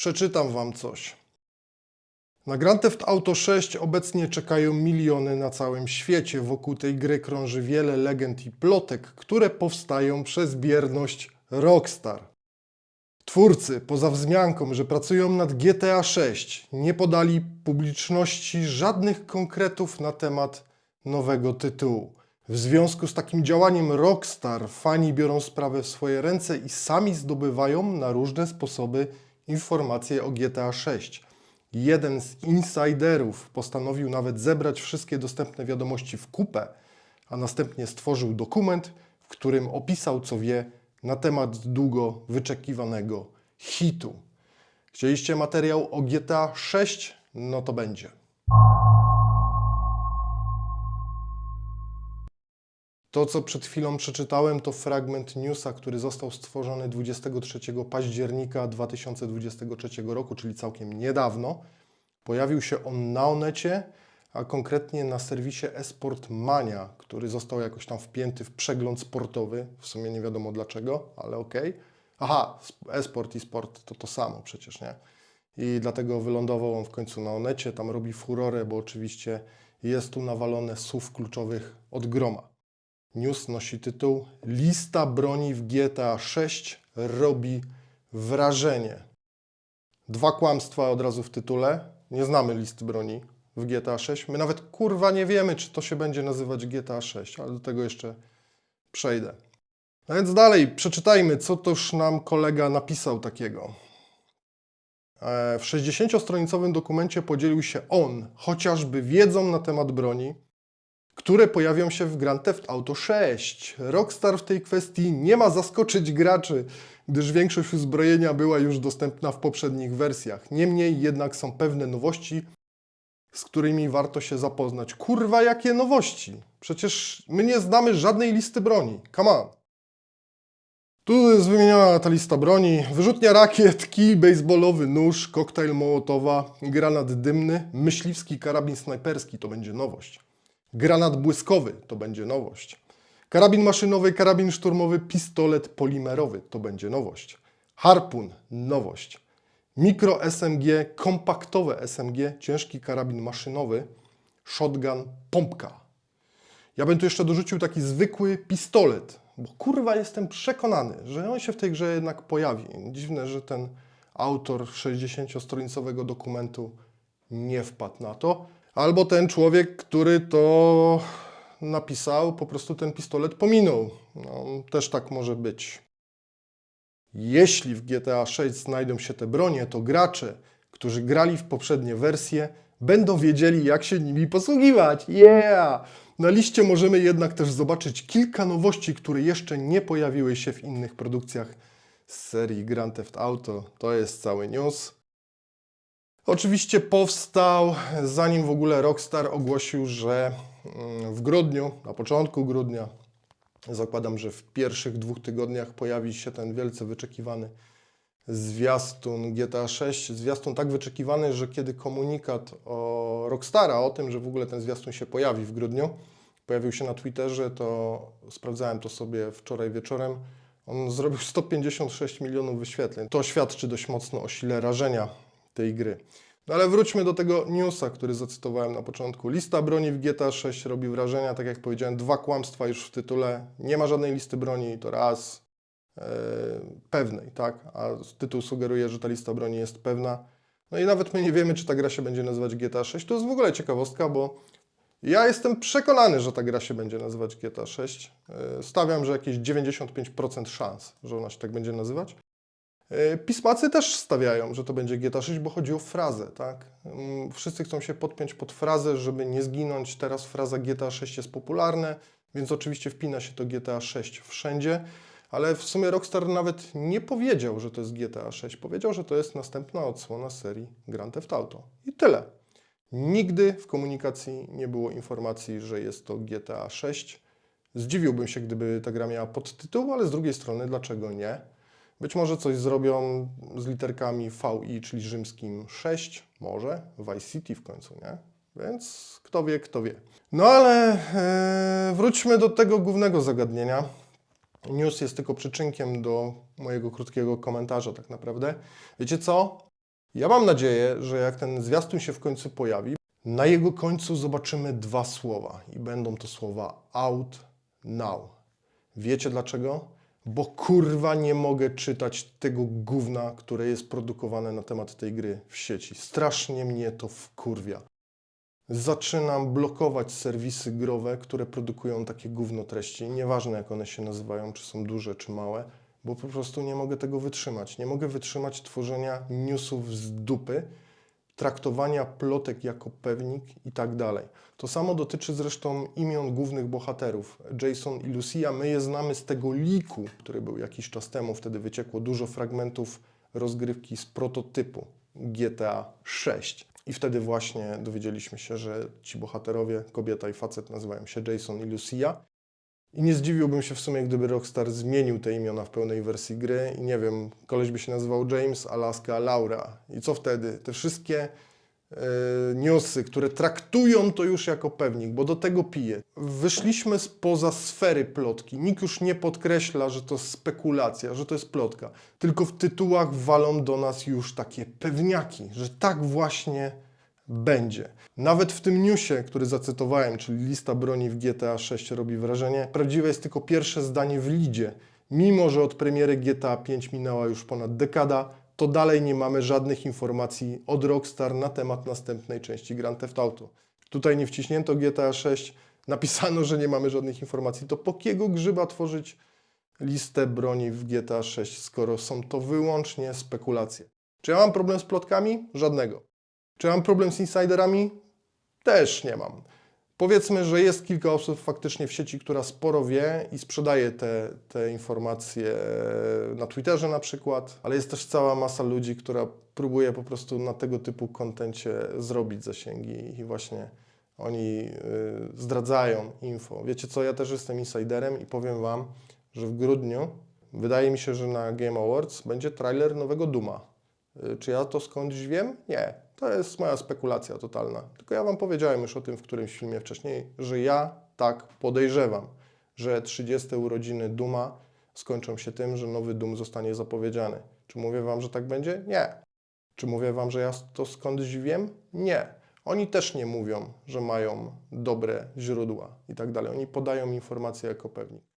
Przeczytam wam coś. Na Grand Theft Auto 6 obecnie czekają miliony na całym świecie. Wokół tej gry krąży wiele legend i plotek, które powstają przez bierność Rockstar. Twórcy, poza wzmianką, że pracują nad GTA 6, nie podali publiczności żadnych konkretów na temat nowego tytułu. W związku z takim działaniem Rockstar fani biorą sprawę w swoje ręce i sami zdobywają na różne sposoby informacje o GTA 6. Jeden z insiderów postanowił nawet zebrać wszystkie dostępne wiadomości w kupę, a następnie stworzył dokument, w którym opisał, co wie na temat długo wyczekiwanego hitu. Chcieliście materiał o GTA 6? No to będzie. To, co przed chwilą przeczytałem, to fragment newsa, który został stworzony 23 października 2023 roku, czyli całkiem niedawno. Pojawił się on na Onecie, a konkretnie na serwisie Esport Mania, który został jakoś tam wpięty w przegląd sportowy. W sumie nie wiadomo dlaczego, ale okej. Aha, sp- esport i sport to to samo przecież, nie? I dlatego wylądował on w końcu na Onecie. Tam robi furorę, bo oczywiście jest tu nawalone słów kluczowych od groma. News nosi tytuł Lista broni w GTA 6 robi wrażenie. Dwa kłamstwa od razu w tytule. Nie znamy listy broni w GTA 6. My nawet kurwa nie wiemy, czy to się będzie nazywać GTA 6, ale do tego jeszcze przejdę. No więc dalej, przeczytajmy, co toż nam kolega napisał takiego. E, W 60-stronicowym dokumencie podzielił się on chociażby wiedzą na temat broni, które pojawią się w Grand Theft Auto 6. Rockstar w tej kwestii nie ma zaskoczyć graczy, gdyż większość uzbrojenia była już dostępna w poprzednich wersjach. Niemniej jednak są pewne nowości, z którymi warto się zapoznać. Kurwa, jakie nowości? Przecież my nie znamy żadnej listy broni. Come on. Tu jest wymieniona ta lista broni. Wyrzutnia rakiet, kij baseballowy, nóż, koktajl mołotowa, granat dymny, myśliwski karabin snajperski to będzie nowość. Granat błyskowy to będzie nowość. Karabin maszynowy, karabin szturmowy, pistolet polimerowy to będzie nowość. Harpun nowość. Mikro SMG, kompaktowe SMG, ciężki karabin maszynowy, shotgun, pompka. Ja bym tu jeszcze dorzucił taki zwykły pistolet, bo kurwa jestem przekonany, że on się w tej grze jednak pojawi. Dziwne, że ten autor 60-stronicowego dokumentu nie wpadł na to. Albo ten człowiek, który to napisał, po prostu ten pistolet pominął. No, też tak może być. Jeśli w GTA 6 znajdą się te bronie, to gracze, którzy grali w poprzednie wersje, będą wiedzieli, jak się nimi posługiwać. Yeah! Na liście możemy jednak też zobaczyć kilka nowości, które jeszcze nie pojawiły się w innych produkcjach z serii Grand Theft Auto. To jest cały news. Oczywiście powstał, zanim w ogóle Rockstar ogłosił, że mm, w grudniu, na początku grudnia, zakładam, że w pierwszych dwóch tygodniach pojawi się ten wielce wyczekiwany zwiastun GTA 6. Zwiastun tak wyczekiwany, że kiedy komunikat o Rockstara o tym, że w ogóle ten zwiastun się pojawi w grudniu, pojawił się na Twitterze, to sprawdzałem to sobie wczoraj wieczorem. On zrobił 156 milionów wyświetleń. To świadczy dość mocno o sile rażenia tej gry. No ale wróćmy do tego newsa, który zacytowałem na początku. Lista broni w GTA 6 robi wrażenia, tak jak powiedziałem, dwa kłamstwa już w tytule. Nie ma żadnej listy broni, to raz e, pewnej, tak? A tytuł sugeruje, że ta lista broni jest pewna. No i nawet my nie wiemy, czy ta gra się będzie nazywać GTA 6. To jest w ogóle ciekawostka, bo ja jestem przekonany, że ta gra się będzie nazywać GTA 6. E, Stawiam, że jakieś 95% szans, że ona się tak będzie nazywać. E, Pismacy też stawiają, że to będzie GTA 6, bo chodzi o frazę, tak? Mm, Wszyscy chcą się podpiąć pod frazę, żeby nie zginąć. Teraz fraza GTA 6 jest popularne, więc oczywiście wpina się to GTA 6 wszędzie, ale w sumie Rockstar nawet nie powiedział, że to jest GTA 6. Powiedział, że to jest następna odsłona serii Grand Theft Auto. I tyle. Nigdy w komunikacji nie było informacji, że jest to GTA 6. Zdziwiłbym się, gdyby ta gra miała podtytuł, ale z drugiej strony, dlaczego nie? Być może coś zrobią z literkami VI, czyli rzymskim 6, może, Vice City w końcu, nie? Więc kto wie, kto wie. No ale e, wróćmy do tego głównego zagadnienia. News jest tylko przyczynkiem do mojego krótkiego komentarza tak naprawdę. Wiecie co? Ja mam nadzieję, że jak ten zwiastun się w końcu pojawi, na jego końcu zobaczymy dwa słowa i będą to słowa out now. Wiecie dlaczego? Bo kurwa nie mogę czytać tego gówna, które jest produkowane na temat tej gry w sieci. Strasznie mnie to wkurwia. Zaczynam blokować serwisy growe, które produkują takie gówno treści. Nieważne jak one się nazywają, czy są duże, czy małe, bo po prostu nie mogę tego wytrzymać. Nie mogę wytrzymać tworzenia newsów z dupy, traktowania plotek jako pewnik i tak dalej. To samo dotyczy zresztą imion głównych bohaterów. Jason i Lucia, my je znamy z tego liku, który był jakiś czas temu. Wtedy wyciekło dużo fragmentów rozgrywki z prototypu GTA 6. I wtedy właśnie dowiedzieliśmy się, że ci bohaterowie, kobieta i facet, nazywają się Jason i Lucia. I nie zdziwiłbym się w sumie, gdyby Rockstar zmienił te imiona w pełnej wersji gry i nie wiem, koleś by się nazywał James, Alaska, Laura. I co wtedy? Te wszystkie e, newsy, które traktują to już jako pewnik, bo do tego pije. Wyszliśmy spoza sfery plotki. Nikt już nie podkreśla, że to spekulacja, że to jest plotka. Tylko w tytułach walą do nas już takie pewniaki, że tak właśnie będzie. Nawet w tym newsie, który zacytowałem, czyli lista broni w GTA 6 robi wrażenie, prawdziwe jest tylko pierwsze zdanie w lidzie. Mimo, że od premiery GTA 5 minęła już ponad dekada, to dalej nie mamy żadnych informacji od Rockstar na temat następnej części Grand Theft Auto. Tutaj nie wciśnięto GTA 6, napisano, że nie mamy żadnych informacji. To po kiego grzyba tworzyć listę broni w GTA 6, skoro są to wyłącznie spekulacje? Czy ja mam problem z plotkami? Żadnego. Czy mam problem z insiderami? Też nie mam. Powiedzmy, że jest kilka osób faktycznie w sieci, która sporo wie i sprzedaje te, te informacje na Twitterze na przykład, ale jest też cała masa ludzi, która próbuje po prostu na tego typu kontencie zrobić zasięgi i właśnie oni y, zdradzają info. Wiecie co, ja też jestem insiderem i powiem Wam, że w grudniu wydaje mi się, że na Game Awards będzie trailer nowego Duma. Y, Czy ja to skądś wiem? Nie. To jest moja spekulacja totalna. Tylko ja Wam powiedziałem już o tym w którymś filmie wcześniej, że ja tak podejrzewam, że 30 urodziny Duma skończą się tym, że nowy Dum zostanie zapowiedziany. Czy mówię Wam, że tak będzie? Nie. Czy mówię Wam, że ja to skądś wiem? Nie. Oni też nie mówią, że mają dobre źródła i tak dalej. Oni podają informacje jako pewnik.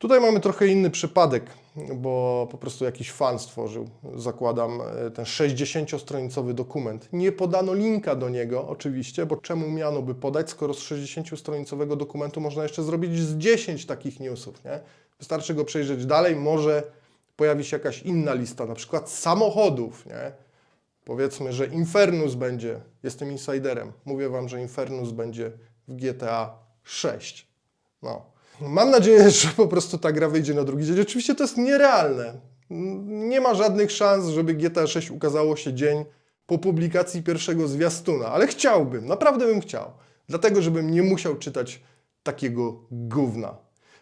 Tutaj mamy trochę inny przypadek, bo po prostu jakiś fan stworzył, zakładam, e, ten 60-stronicowy dokument. Nie podano linka do niego, oczywiście, bo czemu miano by podać, skoro z 60-stronicowego dokumentu można jeszcze zrobić z 10 takich newsów, nie? Wystarczy go przejrzeć dalej, może pojawi się jakaś inna lista, na przykład samochodów, nie? Powiedzmy, że Infernus będzie, jestem insiderem, mówię Wam, że Infernus będzie w GTA 6. No. Mam nadzieję, że po prostu ta gra wyjdzie na drugi dzień. Oczywiście to jest nierealne. Nie ma żadnych szans, żeby GTA 6 ukazało się dzień po publikacji pierwszego zwiastuna, ale chciałbym, naprawdę bym chciał. Dlatego, żebym nie musiał czytać takiego gówna.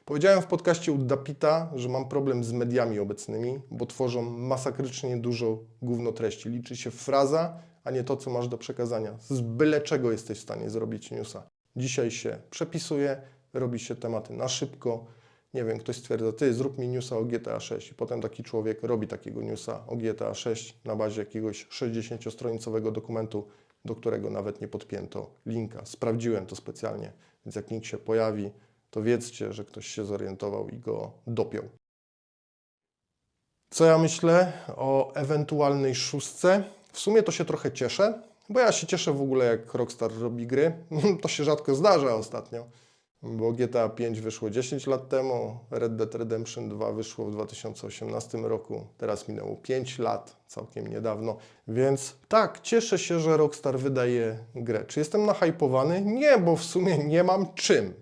Powiedziałem w podcaście u Dapita, że mam problem z mediami obecnymi, bo tworzą masakrycznie dużo gówno treści. Liczy się fraza, a nie to, co masz do przekazania. Z byle czego jesteś w stanie zrobić newsa. Dzisiaj się przepisuje, robi się tematy na szybko. Nie wiem, ktoś stwierdza, ty zrób mi newsa o GTA 6 i potem taki człowiek robi takiego newsa o GTA 6 na bazie jakiegoś 60-stronicowego dokumentu, do którego nawet nie podpięto linka. Sprawdziłem to specjalnie, więc jak link się pojawi, to wiedzcie, że ktoś się zorientował i go dopiął. Co ja myślę o ewentualnej szóstce? W sumie to się trochę cieszę, bo ja się cieszę w ogóle jak Rockstar robi gry. To się rzadko zdarza ostatnio, bo GTA 5 wyszło 10 lat temu, Red Dead Redemption 2 wyszło w 2018 roku, teraz minęło 5 lat, całkiem niedawno, więc tak, cieszę się, że Rockstar wydaje grę. Czy jestem nahypowany? Nie, bo w sumie nie mam czym.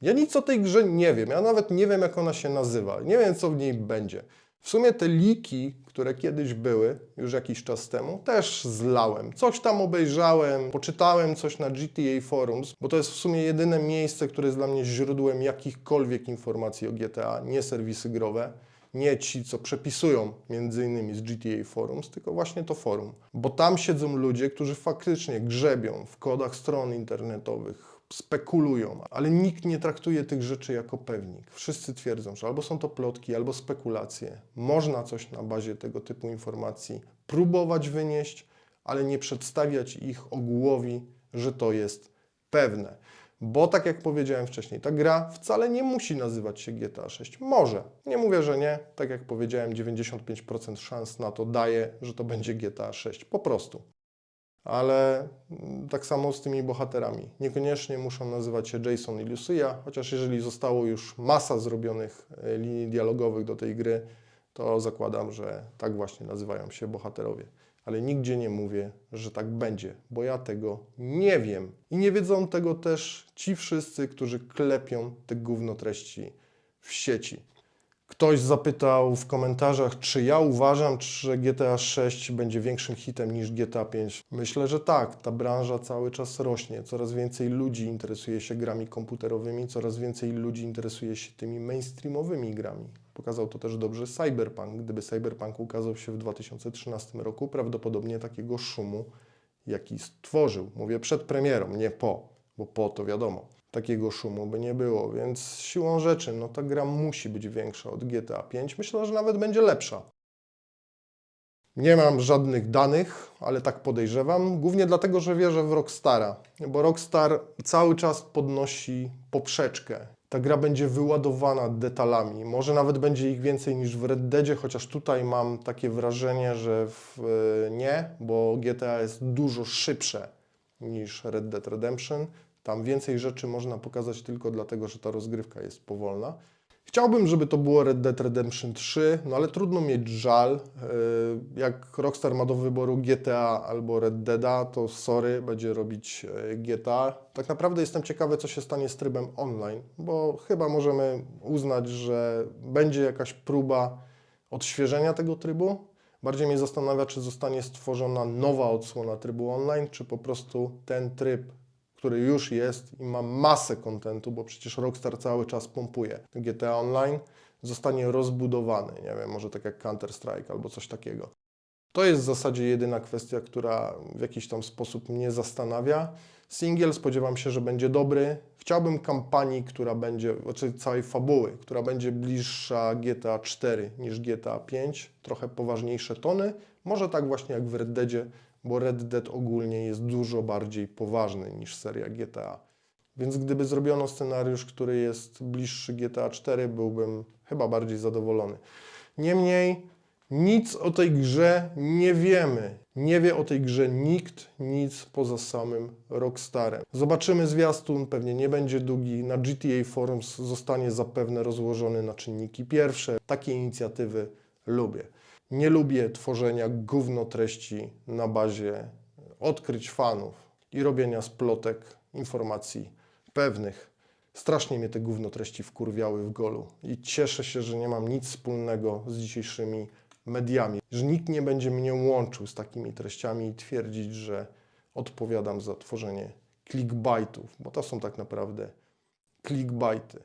Ja nic o tej grze nie wiem. Ja nawet nie wiem, jak ona się nazywa. Nie wiem, co w niej będzie. W sumie te liki, które kiedyś były, już jakiś czas temu, też zlałem. Coś tam obejrzałem, poczytałem coś na GTA Forums, bo to jest w sumie jedyne miejsce, które jest dla mnie źródłem jakichkolwiek informacji o GTA, nie serwisy growe. Nie ci, co przepisują między innymi z GTA Forums, tylko właśnie to forum. Bo tam siedzą ludzie, którzy faktycznie grzebią w kodach stron internetowych, spekulują, ale nikt nie traktuje tych rzeczy jako pewnik. Wszyscy twierdzą, że albo są to plotki, albo spekulacje. Można coś na bazie tego typu informacji próbować wynieść, ale nie przedstawiać ich ogółowi, że to jest pewne. Bo tak jak powiedziałem wcześniej, ta gra wcale nie musi nazywać się GTA 6. Może. Nie mówię, że nie. Tak jak powiedziałem, 95% szans na to daje, że to będzie GTA 6. Po prostu. Ale mm, tak samo z tymi bohaterami. Niekoniecznie muszą nazywać się Jason i Lucia, chociaż jeżeli zostało już masa zrobionych e, linii dialogowych do tej gry, to zakładam, że tak właśnie nazywają się bohaterowie. Ale nigdzie nie mówię, że tak będzie, bo ja tego nie wiem. I nie wiedzą tego też ci wszyscy, którzy klepią te gówno treści w sieci. Ktoś zapytał w komentarzach, czy ja uważam, że GTA 6 będzie większym hitem niż GTA 5. Myślę, że tak. Ta branża cały czas rośnie. Coraz więcej ludzi interesuje się grami komputerowymi, coraz więcej ludzi interesuje się tymi mainstreamowymi grami. Pokazał to też dobrze Cyberpunk. Gdyby Cyberpunk ukazał się w 2013 roku, prawdopodobnie takiego szumu, jaki stworzył. Mówię przed premierą, nie po, bo po to wiadomo takiego szumu by nie było, więc siłą rzeczy, no ta gra musi być większa od GTA 5. Myślę, że nawet będzie lepsza. Nie mam żadnych danych, ale tak podejrzewam, głównie dlatego, że wierzę w Rockstara, bo Rockstar cały czas podnosi poprzeczkę. Ta gra będzie wyładowana detalami, może nawet będzie ich więcej niż w Red Deadzie, chociaż tutaj mam takie wrażenie, że w, e, nie, bo GTA jest dużo szybsze niż Red Dead Redemption. Tam więcej rzeczy można pokazać tylko dlatego, że ta rozgrywka jest powolna. Chciałbym, żeby to było Red Dead Redemption 3, no ale trudno mieć żal. Yy, Jak Rockstar ma do wyboru GTA albo Red Deada, to sorry, będzie robić yy, GTA. Tak naprawdę jestem ciekawy, co się stanie z trybem online, bo chyba możemy uznać, że będzie jakaś próba odświeżenia tego trybu. Bardziej mnie zastanawia, czy zostanie stworzona nowa odsłona trybu online, czy po prostu ten tryb który już jest i ma masę kontentu, bo przecież Rockstar cały czas pompuje. GTA Online zostanie rozbudowany, nie wiem, może tak jak Counter-Strike albo coś takiego. To jest w zasadzie jedyna kwestia, która w jakiś tam sposób mnie zastanawia. Singiel spodziewam się, że będzie dobry. Chciałbym kampanii, która będzie, znaczy całej fabuły, która będzie bliższa GTA 4 niż GTA 5, trochę poważniejsze tony. Może tak właśnie jak w Red Deadzie, bo Red Dead ogólnie jest dużo bardziej poważny niż seria GTA. Więc gdyby zrobiono scenariusz, który jest bliższy GTA 4, byłbym chyba bardziej zadowolony. Niemniej nic o tej grze nie wiemy. Nie wie o tej grze nikt, nic poza samym Rockstarem. Zobaczymy zwiastun, pewnie nie będzie długi. Na GTA Forums zostanie zapewne rozłożony na czynniki pierwsze. Takie inicjatywy lubię. Nie lubię tworzenia gówno treści na bazie odkryć fanów i robienia splotek informacji pewnych. Strasznie mnie te gówno treści wkurwiały w golu i cieszę się, że nie mam nic wspólnego z dzisiejszymi mediami, że nikt nie będzie mnie łączył z takimi treściami i twierdzić, że odpowiadam za tworzenie clickbaitów, bo to są tak naprawdę clickbaity.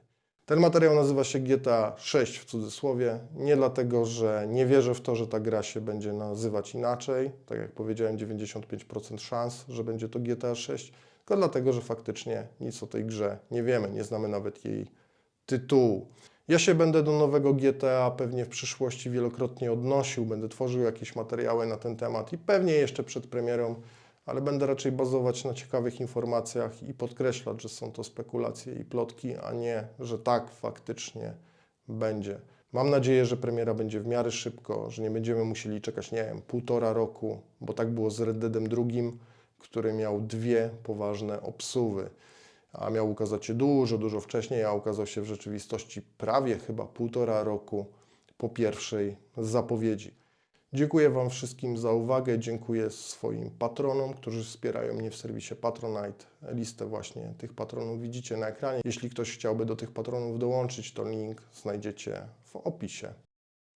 Ten materiał nazywa się GTA 6 w cudzysłowie, nie dlatego, że nie wierzę w to, że ta gra się będzie nazywać inaczej, tak jak powiedziałem, 95% szans, że będzie to GTA 6, tylko dlatego, że faktycznie nic o tej grze nie wiemy, nie znamy nawet jej tytułu. Ja się będę do nowego GTA pewnie w przyszłości wielokrotnie odnosił, będę tworzył jakieś materiały na ten temat i pewnie jeszcze przed premierą ale będę raczej bazować na ciekawych informacjach i podkreślać, że są to spekulacje i plotki, a nie, że tak faktycznie będzie. Mam nadzieję, że premiera będzie w miarę szybko, że nie będziemy musieli czekać, nie wiem, półtora roku, bo tak było z Red Deadem drugim, który miał dwie poważne obsuwy, a miał ukazać się dużo, dużo wcześniej, a ukazał się w rzeczywistości prawie chyba półtora roku po pierwszej zapowiedzi. Dziękuję Wam wszystkim za uwagę. Dziękuję swoim patronom, którzy wspierają mnie w serwisie Patronite. Listę właśnie tych patronów widzicie na ekranie. Jeśli ktoś chciałby do tych patronów dołączyć, to link znajdziecie w opisie.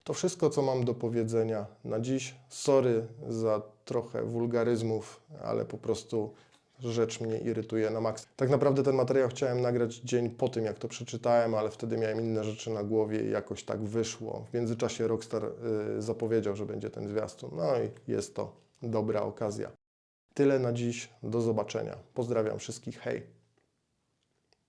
To wszystko, co mam do powiedzenia na dziś. Sorry za trochę wulgaryzmów, ale po prostu rzecz mnie irytuje na maks. Tak naprawdę ten materiał chciałem nagrać dzień po tym, jak to przeczytałem, ale wtedy miałem inne rzeczy na głowie i jakoś tak wyszło. W międzyczasie Rockstar y, zapowiedział, że będzie ten zwiastun. No i jest to dobra okazja. Tyle na dziś. Do zobaczenia. Pozdrawiam wszystkich. Hej.